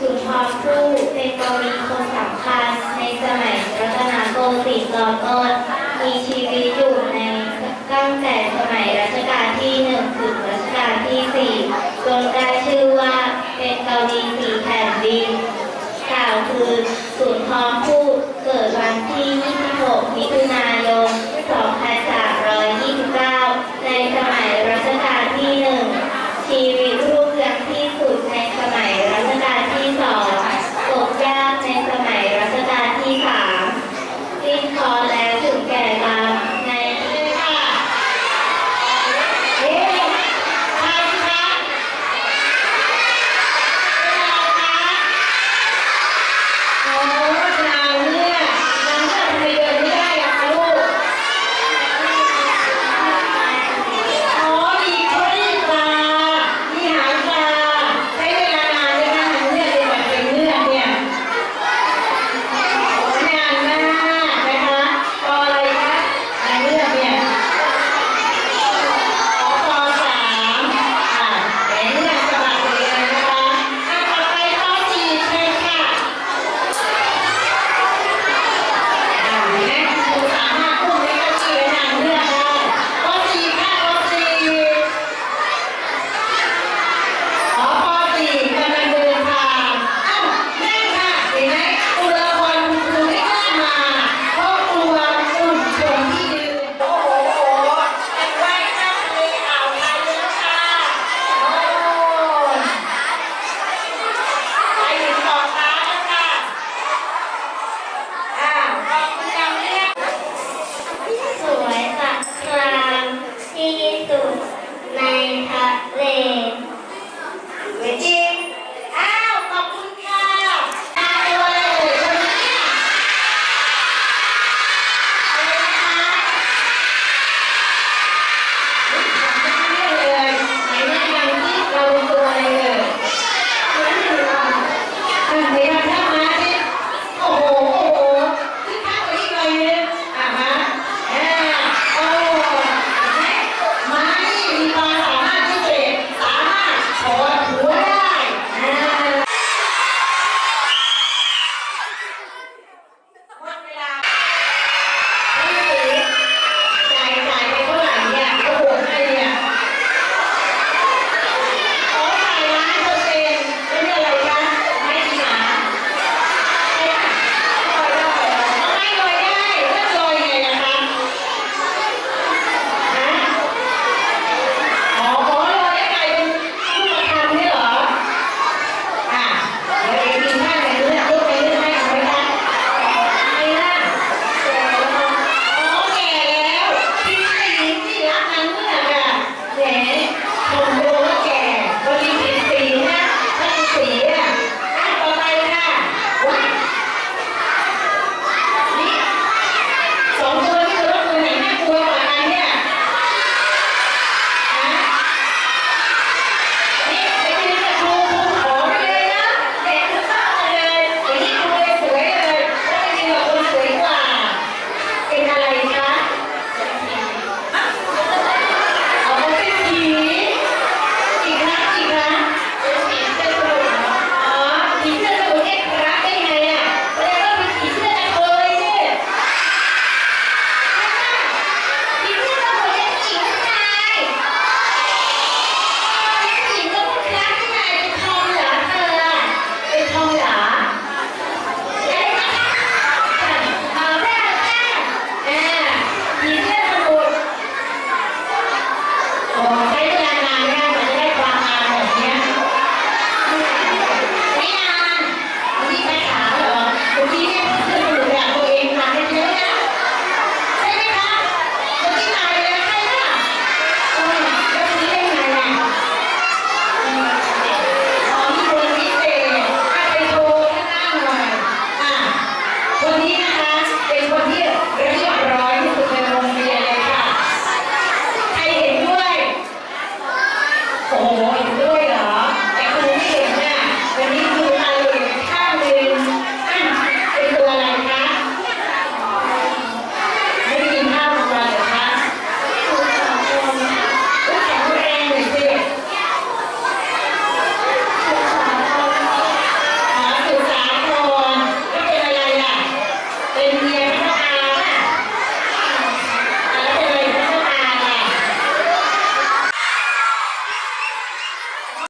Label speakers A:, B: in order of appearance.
A: สุนทรภู่เป็นกวีคนสำคัญในสมัยรัตนโกสินทร์ตอนต้นมีชีวิตอยู่ในตั้งแต่สมัยรัชกาลที่หนึ่งถึงรัชกาลที่สี่จนได้ชื่อว่าเป็นกวีสี
B: 아 Bonita has Facebook here. Ready? Ready?